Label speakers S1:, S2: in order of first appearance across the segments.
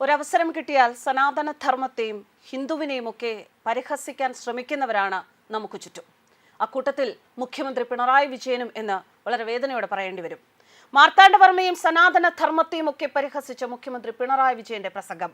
S1: ഒരവസരം കിട്ടിയാൽ സനാതന ധർമ്മത്തെയും ഹിന്ദുവിനെയും ഒക്കെ പരിഹസിക്കാൻ ശ്രമിക്കുന്നവരാണ് നമുക്ക് ചുറ്റും. അക്കൂട്ടത്തിൽ മുഖ്യമന്ത്രി പിണറായി വിജയനും എന്ന് വളരെ വേദനയോടെ പറയേണ്ടി വരും. മാർത്താണ്ഡവർമ്മയും സനാതന ധർമ്മത്തെയും ഒക്കെ പരിഹസിച്ച മുഖ്യമന്ത്രി പിണറായി വിജയന്റെ പ്രസംഗം.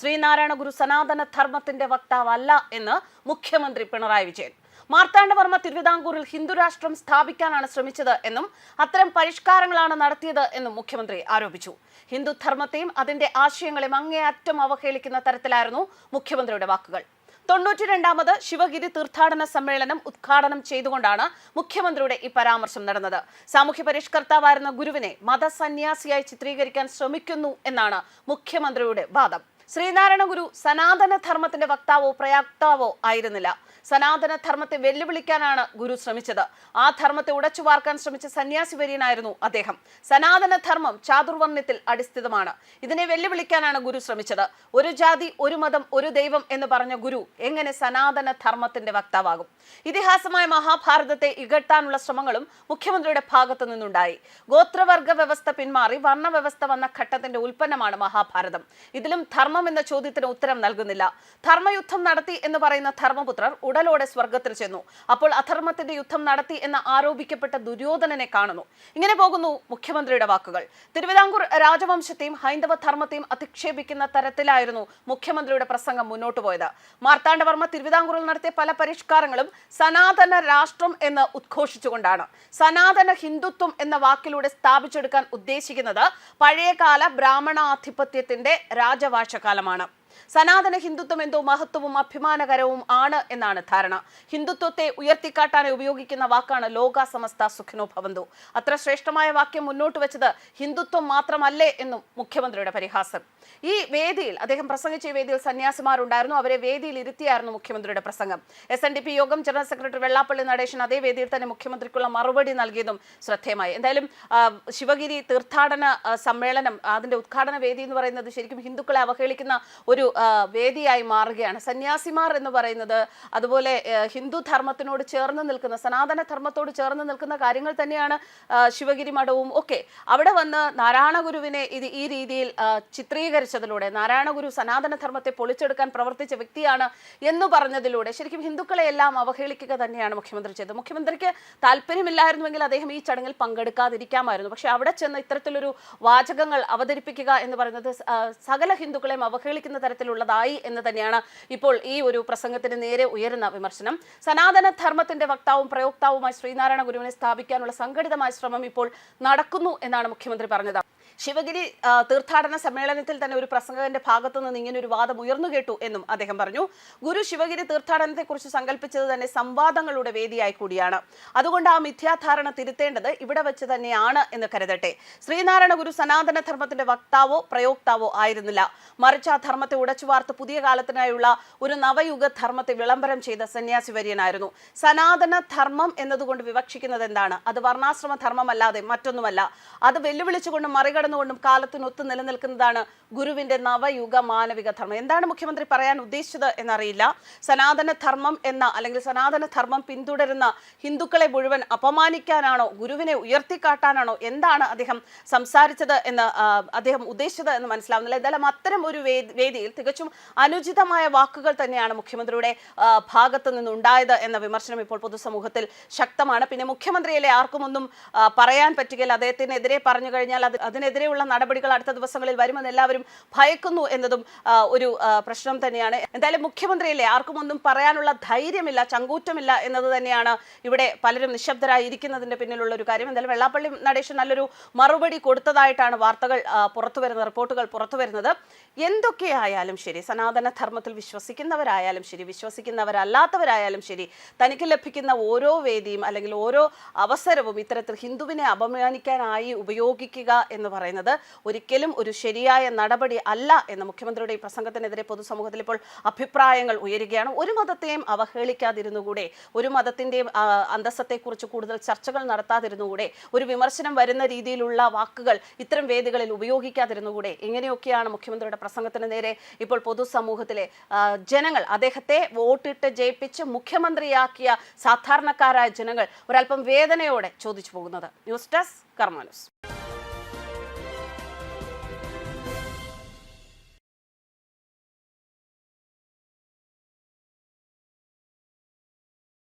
S1: ശ്രീനാരായണ ഗുരു സനാതന ധർമ്മത്തിന്റെ വക്താവല്ല എന്ന് മുഖ്യമന്ത്രി പിണറായി വിജയൻ. മാർത്താണ്ഡവർമ്മ തിരുവിതാംകൂറിൽ ഹിന്ദുരാഷ്ട്രം സ്ഥാപിക്കാനാണ് ശ്രമിച്ചത് എന്നും അത്തരം പരിഷ്കാരങ്ങളാണ് നടത്തിയത് എന്നും മുഖ്യമന്ത്രി ആരോപിച്ചു. ഹിന്ദു ധർമ്മത്തെയും അതിന്റെ ആശയങ്ങളെയും അങ്ങേയറ്റം അവഹേളിക്കുന്ന തരത്തിലായിരുന്നു മുഖ്യമന്ത്രിയുടെ വാക്കുകൾ. തൊണ്ണൂറ്റി രണ്ടാമത് ശിവഗിരി തീർത്ഥാടന സമ്മേളനം ഉദ്ഘാടനം ചെയ്തുകൊണ്ടാണ് മുഖ്യമന്ത്രിയുടെ ഈ പരാമർശം നടന്നത്. സാമൂഹ്യ പരിഷ്കർത്താവായിരുന്ന ഗുരുവിനെ മതസന്യാസിയായി ചിത്രീകരിക്കാൻ ശ്രമിക്കുന്നു എന്നാണ് മുഖ്യമന്ത്രിയുടെ വാദം. ശ്രീനാരായണ ഗുരു സനാതന ധർമ്മത്തിന്റെ വക്താവോ പ്രയാക്താവോ ആയിരുന്നില്ല. സനാതന ധർമ്മത്തെ വെല്ലുവിളിക്കാനാണ് ഗുരു ശ്രമിച്ചത്. ആ ധർമ്മത്തെ ഉടച്ചു വാർക്കാൻ ശ്രമിച്ച സന്യാസി വര്യനായിരുന്നു അദ്ദേഹം. സനാതന ധർമ്മം ചാതുർവർണത്തിൽ അടിസ്ഥിതമാണ്. ഇതിനെ വെല്ലുവിളിക്കാനാണ് ഗുരു ശ്രമിച്ചത്. ഒരു ജാതി ഒരു മതം ഒരു ദൈവം എന്ന് പറഞ്ഞ ഗുരു എങ്ങനെ സനാതന ധർമ്മത്തിന്റെ വക്താവാകും? ഇതിഹാസമായ മഹാഭാരതത്തെ ഇകട്ടാനുള്ള ശ്രമങ്ങളും മുഖ്യമന്ത്രിയുടെ ഭാഗത്തു നിന്നുണ്ടായി. ഗോത്രവർഗ വ്യവസ്ഥ പിന്മാറി വർണവ്യവസ്ഥ വന്ന ഘട്ടത്തിന്റെ ഉൽപ്പന്നമാണ് മഹാഭാരതം. ഇതിലും ധർമ്മം എന്ന ചോദ്യത്തിന് ഉത്തരം നൽകുന്നില്ല. ധർമ്മയുദ്ധം നടത്തി എന്ന് പറയുന്ന ധർമ്മപുത്രർ ഉടലോടെ സ്വർഗത്തിൽ ചെന്നു. അപ്പോൾ അധർമ്മത്തിന്റെ യുദ്ധം നടത്തി എന്ന് ആരോപിക്കപ്പെട്ട ദുര്യോധനനെ കാണുന്നു. ഇങ്ങനെ പോകുന്നു മുഖ്യമന്ത്രിയുടെ വാക്കുകൾ. തിരുവിതാംകൂർ രാജവംശത്തെയും ഹൈന്ദവ ധർമ്മത്തെയും അധിക്ഷേപിക്കുന്ന തരത്തിലായിരുന്നു മുഖ്യമന്ത്രിയുടെ പ്രസംഗം മുന്നോട്ട് പോയത്. മാർത്താണ്ഡവർമ്മ തിരുവിതാംകൂറിൽ നടത്തിയ പല പരിഷ്കാരങ്ങളും സനാതന രാഷ്ട്രം എന്ന് ഉദ്ഘോഷിച്ചുകൊണ്ടാണ്. സനാതന ഹിന്ദുത്വം എന്ന വാക്കിലൂടെ സ്ഥാപിച്ചെടുക്കാൻ ഉദ്ദേശിക്കുന്നത് പഴയകാല ബ്രാഹ്മണാധിപത്യത്തിന്റെ രാജവാഴ്ചകാലമാണ് സനാതന ഹിന്ദുത്വം എന്തോ മഹത്വവും അഭിമാനകരവും ആണ് എന്നാണ് ധാരണ. ഹിന്ദുത്വത്തെ ഉയർത്തിക്കാട്ടാൻ ഉപയോഗിക്കുന്ന വാക്കാണ് ലോക സമസ്ത സുഖിനോ ഭവന്തു. അത്ര ശ്രേഷ്ഠമായ വാക്യം മുന്നോട്ട് വെച്ചത് ഹിന്ദുത്വം മാത്രമല്ലേ എന്നും മുഖ്യമന്ത്രിയുടെ പരിഹാസം. ഈ വേദിയിൽ അദ്ദേഹം പ്രസംഗിച്ച വേദിയിൽ സന്യാസിമാരുണ്ടായിരുന്നു. അവരെ വേദിയിൽ ഇരുത്തിയായിരുന്നു മുഖ്യമന്ത്രിയുടെ പ്രസംഗം. S N D P Yogam general secretary Vellappally Natesan അതേ വേദിയിൽ തന്നെ മുഖ്യമന്ത്രിക്കുള്ള മറുപടി നൽകിയതും ശ്രദ്ധേയമായി. എന്തായാലും ശിവഗിരി തീർത്ഥാടന സമ്മേളനം അതിന്റെ ഉദ്ഘാടന വേദി എന്ന് പറയുന്നത് ശരിക്കും ഹിന്ദുക്കളെ അവഹേളിക്കുന്ന ഒരു വേദിയായി മാറുകയാണ്. സന്യാസിമാർ എന്ന് പറയുന്നത് അതുപോലെ ഹിന്ദു ധർമ്മത്തിനോട് ചേർന്ന് നിൽക്കുന്ന സനാതന ധർമ്മത്തോട് ചേർന്ന് നിൽക്കുന്ന കാര്യങ്ങൾ തന്നെയാണ് ശിവഗിരി മഠവും ഒക്കെ. അവിടെ വന്ന് നാരായണ ഗുരുവിനെ ഇത് ഈ രീതിയിൽ ചിത്രീകരിച്ചതിലൂടെ നാരായണ ഗുരു സനാതന ധർമ്മത്തെ പൊളിച്ചെടുക്കാൻ പ്രവർത്തിച്ച വ്യക്തിയാണ് എന്ന് പറഞ്ഞതിലൂടെ ശരിക്കും ഹിന്ദുക്കളെ എല്ലാം അവഹേളിക്കുക തന്നെയാണ് മുഖ്യമന്ത്രി ചെയ്തത്. മുഖ്യമന്ത്രിക്ക് താല്പര്യമില്ലായിരുന്നുവെങ്കിൽ അദ്ദേഹം ഈ ചടങ്ങിൽ പങ്കെടുക്കാതിരിക്കാമായിരുന്നു. പക്ഷെ അവിടെ ചെന്ന് ഇത്തരത്തിലൊരു വാചകങ്ങൾ അവതരിപ്പിക്കുക എന്ന് പറയുന്നത് സകല ഹിന്ദുക്കളെയും അവഹേളിക്കുന്ന തരത്തിലുള്ളതായി എന്ന് തന്നെയാണ് ഇപ്പോൾ ഈ ഒരു പ്രസംഗത്തിന് നേരെ ഉയരുന്ന വിമർശനം. സനാതന ധർമ്മത്തിന്റെ വക്താവും പ്രയോക്താവുമായി ശ്രീനാരായണ ഗുരുവിനെ സ്ഥാപിക്കാനുള്ള സംഘടിതമായ ശ്രമം ഇപ്പോൾ നടക്കുന്നു എന്നാണ് മുഖ്യമന്ത്രി പറഞ്ഞത്. ശിവഗിരി തീർത്ഥാടന സമ്മേളനത്തിൽ തന്നെ ഒരു പ്രസംഗകന്റെ ഭാഗത്തു നിന്ന് ഇങ്ങനെ ഒരു വാദം ഉയർന്നു കേട്ടു എന്നും അദ്ദേഹം പറഞ്ഞു. ഗുരു ശിവഗിരി തീർത്ഥാടനത്തെക്കുറിച്ച് സങ്കല്പിച്ചത് തന്നെ സംവാദങ്ങളുടെ വേദിയായി കൂടിയാണ്. അതുകൊണ്ട് ആ മിഥ്യാധാരണ തിരുത്തേണ്ടത് ഇവിടെ വെച്ച് തന്നെയാണ് എന്ന് കരുതട്ടെ. ശ്രീനാരായണ ഗുരു സനാതന ധർമ്മത്തിന്റെ വക്താവോ പ്രയോക്താവോ ആയിരുന്നില്ല. മറിച്ച് ആ ധർമ്മത്തെ ഉടച്ചുവാർത്ത് പുതിയ കാലത്തിനായുള്ള ഒരു നവയുഗ ധർമ്മത്തെ വിളംബരം ചെയ്ത സന്യാസി വര്യനായിരുന്നു. സനാതന ധർമ്മം എന്നതുകൊണ്ട് വിവക്ഷിക്കുന്നത് എന്താണ്? അത് വർണാശ്രമ ധർമ്മമല്ലാതെ മറ്റൊന്നുമല്ല. അത് വെല്ലുവിളിച്ചുകൊണ്ടും മറികടന്നുകൊണ്ടും കാലത്തിനൊത്ത് നിലനിൽക്കുന്നതാണ് ഗുരുവിന്റെ നവയുഗ മാനവിക ധർമ്മം. എന്താണ് മുഖ്യമന്ത്രി പറയാൻ ഉദ്ദേശിച്ചത് എന്നറിയില്ല. സനാതന ധർമ്മം എന്ന അല്ലെങ്കിൽ സനാതന ധർമ്മം പിന്തുടരുന്ന ഹിന്ദുക്കളെ മുഴുവൻ അപമാനിക്കാനാണോ ഗുരുവിനെ ഉയർത്തിക്കാട്ടാനാണോ എന്താണ് അദ്ദേഹം സംസാരിച്ചത് എന്ന് അദ്ദേഹം ഉദ്ദേശിച്ചത് എന്ന് മനസ്സിലാവുന്നില്ല. എന്തായാലും അത്തരം ഒരു വേദിയിൽ തികച്ചും അനുചിതമായ വാക്കുകൾ തന്നെയാണ് മുഖ്യമന്ത്രിയുടെ ഭാഗത്ത് നിന്നുണ്ടായത് എന്ന വിമർശനം ഇപ്പോൾ പൊതുസമൂഹത്തിൽ ശക്തമാണ്. പിന്നെ മുഖ്യമന്ത്രിയിലെ ആർക്കും ഒന്നും പറയാൻ പറ്റുകയില്ല. അദ്ദേഹത്തിനെതിരെ പറഞ്ഞു കഴിഞ്ഞാൽ അത് അതിനെതിരെയുള്ള നടപടികൾ അടുത്ത ദിവസങ്ങളിൽ വരുമെന്ന് എല്ലാവരും ഭയക്കുന്നു എന്നതും ഒരു പ്രശ്നം തന്നെയാണ്. എന്തായാലും മുഖ്യമന്ത്രിയില്ലേ ആർക്കും ഒന്നും പറയാനുള്ള ധൈര്യമില്ല ചങ്കൂറ്റമില്ല എന്നത് തന്നെയാണ് ഇവിടെ പലരും നിശബ്ദരായിരിക്കുന്നതിന്റെ പിന്നിലുള്ള ഒരു കാര്യം. എന്തായാലും വെള്ളാപ്പള്ളി നടേശൻ നല്ലൊരു മറുപടി കൊടുത്തതായിട്ടാണ് വാർത്തകൾ പുറത്തുവരുന്നത് പുറത്തു വരുന്ന റിപ്പോർട്ടുകൾ പുറത്തു വരുന്നത് എന്തൊക്കെയായാലും ശരി സനാതന ധർമ്മത്തിൽ വിശ്വസിക്കുന്നവരായാലും ശരി വിശ്വസിക്കുന്നവരല്ലാത്തവരായാലും ശരി തനിക്ക് ലഭിക്കുന്ന ഓരോ വേദിയും അല്ലെങ്കിൽ ഓരോ അവസരവും ഇത്തരത്തിൽ ഹിന്ദുവിനെ അപമാനിക്കാനായി ഉപയോഗിക്കുക എന്ന് പറയുന്നത് ഒരിക്കലും ഒരു ശരിയായ നടപടി അല്ല എന്ന് മുഖ്യമന്ത്രിയുടെ ഈ പ്രസംഗത്തിനെതിരെ പൊതുസമൂഹത്തിൽ ഇപ്പോൾ അഭിപ്രായങ്ങൾ ഉയരുകയാണ്. ഒരു മതത്തെയും അവഹേളിക്കാതിരുന്നുകൂടെ ഒരു മതത്തിന്റെയും ആ, അന്തസ്സത്തെക്കുറിച്ച് കൂടുതൽ ചർച്ചകൾ നടത്താതിരുന്നുകൂടെ ഒരു വിമർശനം വരുന്ന രീതിയിലുള്ള വാക്കുകൾ ഇത്തരം വേദികളിൽ ഉപയോഗിക്കാതിരുന്നുകൂടെ ഇങ്ങനെയൊക്കെയാണ് മുഖ്യമന്ത്രിയുടെ പ്രസംഗത്തിന് നേരെ ഇപ്പോൾ പൊതുസമൂഹത്തിലെ ജനങ്ങൾ അദ്ദേഹത്തെ വോട്ടിട്ട് ജയിപ്പിച്ച് മുഖ്യമന്ത്രിയാക്കിയ സാധാരണക്കാരായ ജനങ്ങൾ ഒരല്പം വേദനയോടെ ചോദിച്ചു പോകുന്നത്. News desk കർമാനൂസ്